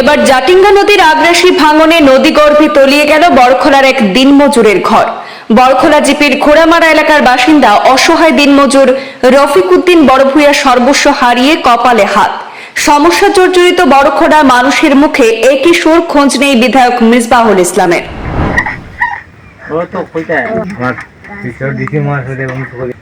এবার জাটিঙ্গা নদীর আগ্রাসী ভাঙনে নদীগর্ভে তলিয়ে গেল বরখোলার এক দিনমজুরের ঘর। বরখোলা জিপির ঘোড়ামারা এলাকার বাসিন্দা অসহায় দিনমজুর রফিক উদ্দিন বড়ভূয়া সর্বস্ব হারিয়ে কপালে হাত। সমস্যা জর্জরিত বড়খোলা মানুষের মুখে একই সুর খোঁজ নেই বিধায়ক মিসবাহুল ইসলামের। ও তো কইতায় আমার পিছর দিকে মার সাথে এবং তো করি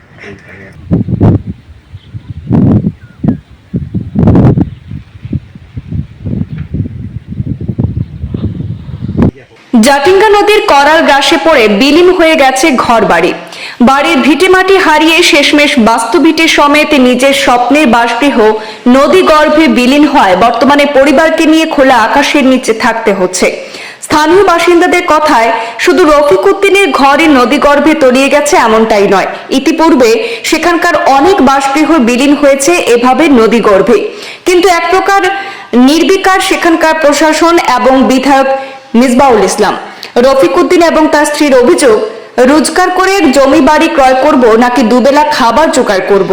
জাটিঙ্গা নদীর করাল গ্রাসে পড়ে বিলীন হয়ে গেছে ঘরবাড়ি। বাড়ির ভিটেমাটি হারিয়ে শেষমেশ বাস্তুভিটে সমেত নিজের স্বপ্নের বাসগৃহ নদী গর্ভে বিলীন হয় বর্তমানে পরিবারকে নিয়ে খোলা আকাশের নিচে থাকতে হচ্ছে। স্থানীয় বাসিন্দাদের কথায়, শুধু রফিক উদ্দিনের ঘরে নদী গর্ভে তলিয়ে গেছে এমনটাই নয়। ইতিপূর্বে সেখানকার অনেক বাসগৃহ বিলীন হয়েছে এভাবে নদী গর্ভে কিন্তু এক প্রকার নির্বিকার সেখানকার প্রশাসন এবং বিধায়ক মিসবাউল ইসলাম। রফিক উদ্দিন এবং তার স্ত্রীর অভিযোগ, রোজগার করে জমি বাড়ি ক্রয় করব নাকি দুবেলা খাবার জোগাড় করব?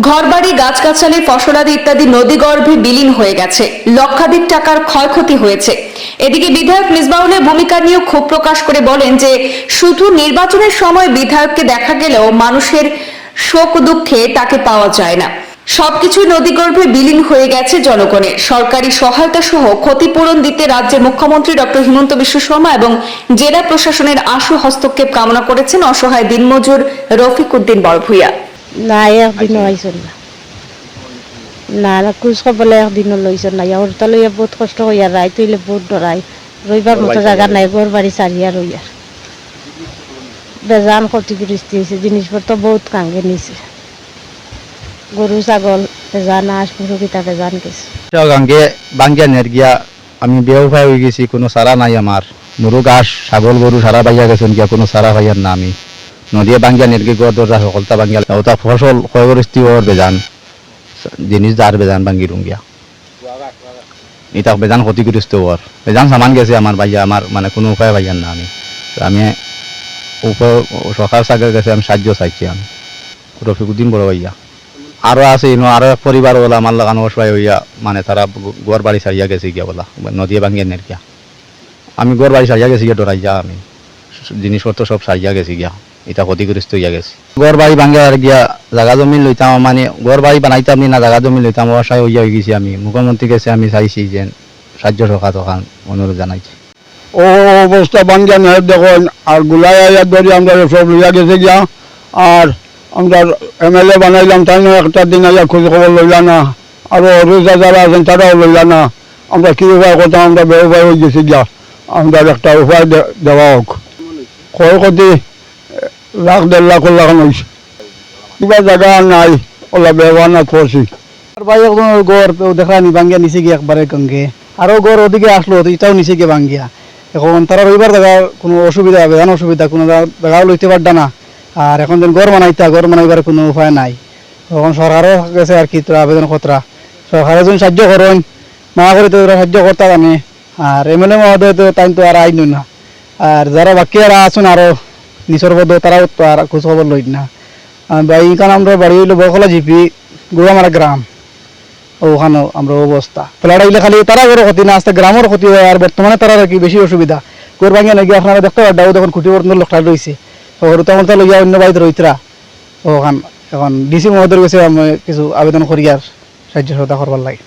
ঘরবাড়ি, গাছগাছালি, ফসলাদি ইত্যাদি নদীগর্ভে বিলীন হয়ে গেছে। লক্ষাধিক টাকার ক্ষয়ক্ষতি হয়েছে। এদিকে বিধায়ক মিসবাউলের ভূমিকা নিয়েও ক্ষোভ প্রকাশ করে বলেন যে, শুধু নির্বাচনের সময় বিধায়ককে দেখা গেলেও মানুষের শোক দুঃখে তাকে পাওয়া যায় না। সবকিছু নদীগর্ভে বিলীন হয়ে গেছে জনগণের। সরকারি সহায়তা সহ ক্ষতিপূরণ দিতে রাজ্যের মুখ্যমন্ত্রী ডক্টর হিমন্ত বিশ্ব শর্মা এবং জেলা প্রশাসনের আশু হস্তক্ষেপ কামনা করেছেন অসহায় দিনমজুর রফিক উদ্দিন বড়ভূয়া না একদিনও আইসন না। না না খোঁজ খবর একদিনও লইছন না। ওর তো লইয়া বহুত কষ্ট হইয়া রায় তুইলে বহুত ডরাই রইবার মতো জায়গা নাই ঘর বাড়ি সারিয়া রইয়া বেজান ক্ষতিগ্রস্ত হয়েছে জিনিসপত্র বহুত কাঙ্গে নিছে। গরু ছাগল বেজান আঁশ পুরুকিতা বেজান গেছে গাঙ্গে বাঙ্গিয়া নেট গিয়া আমি বেউফাই হয়ে গেছি, কোনো সারা নাই আমার মোরও গাছ ছাগল গরু সারা বাইয়া গেছেন গিয়া, কোনো সারা ভাইয়ার না আমি। নদীয়ে বাঙ্গিয়া নেট গিয়ে গড় দরজা সকলতা বাঙ্গিয়া ওটা ফসল ক্ষয়গ্রস্তি ওর বেজান। জিনিস যার বেজান বাঙ্গি রুঙ্গিয়া এটা বেজান ক্ষতিগ্রস্ত ওর বেজান সামান গেছে আমার ভাইয়া আমার মানে কোনো উপায় ভাইয়ার না আমি। আমি উপর সরকার সাগর গেছে, আমি সাহায্য চাইছি আমি। রফিকুদ্দিন বড় ভাইয়া আরও আছে আরও এক পরিবার বলা আমার লাগানো অসহায় হইয়া মানে তারা গোয়ার বাড়ি সারিয়া গেছে গিয়া বলা, নদীয়ে ভাঙিয়ে নের গিয়া। আমি গোয়ার বাড়ি সারিয়া গেছি গিয়া, ডরাই যা আমি। জিনিসপত্র সব সারিয়া গেছি গিয়া এটা ক্ষতিগ্রস্ত হইয়া গেছে। গোয়ার বাড়ি ভাঙিয়া আর গিয়া জাগা জমি লইতাম মানে গোয়ার বাড়ি বানাইতাম নি, জাগা জমি লইতাম, অসহায় হইয়া হয়ে গেছি আমি। মুখ্যমন্ত্রী কাছে আমি চাইছি যে সাহায্য সরকার তখন অনুরোধ জানাইছি। ও অবস্থা বাঙ্গিয়া নেই দেখুন, আর গুলাই ধরি আমরা সব লইয়া গেছে গিয়া, আর আমরা এমএলএ বানাইলাম, তাই একটা দিন আইয়া খোঁজ খবর লইলা না। আর রোজা যারা আছেন, তারাও লইলা না। আমরা কি উপায় করতাম আমরা বে উপায় হয়ে গেছি গিয়া। আমরা একটা উপায় দেওয়া হোক। ক্ষয়ক্ষতি লাখ দেড় লাখ লাখ হয়েছে কিবা জায়গা নাই, ওলা ব্যবহার না করছি। আর ভাই, এখন গড় দেখা নি বাঙ্গিয়া নিচে গিয়ে একবারে গঙ্গে। আরও গড় ওদিকে আসলো এটাও নিচে গিয়ে বাঙ্গিয়া এখন তারা রবিবার দেখা কোনো অসুবিধা হবে অসুবিধা, কোনো জায়গাও লইতে পারতা না। আর এখন যেন গড় বানাইতা, গড় বানাইবার কোনো উপায় নাই। তখন সরকারও গেছে আর কি তোরা আবেদন কতরা সরকারে যখন সাহায্য করেন, না করে তো সাহায্য করতে জানে। আর এম এল মহোদয় তো তাই তো আর আইন না। আর যারা বাকি আর আছেন আরও নিচর পদ, তারাও তো আর খোঁজ খবর লই না এইখানে আমরা বাড়ি হইল বকলা জিপি, গুড়ামারা গ্রাম। ওখানে আমরা অবস্থা। ফ্ল্যাট আইলে খালি তারা বড় ক্ষতি না, আস্তে গ্রামের ক্ষতি হয়। আর বর্তমানে তারা আর কি বেশি অসুবিধা। গোর ভাঙিয়া নাকি আপনারা দেখতে পারেন তখন খুঁটি পর্যন্ত লোকটা রয়েছে ওর তো লইয়া অন্য বাড়িতে রইতরা ওখান এখন ডিসি মহোদয় গেছে আমি কিছু আবেদন করি আর সাহায্য সহায়তা করবার লাগে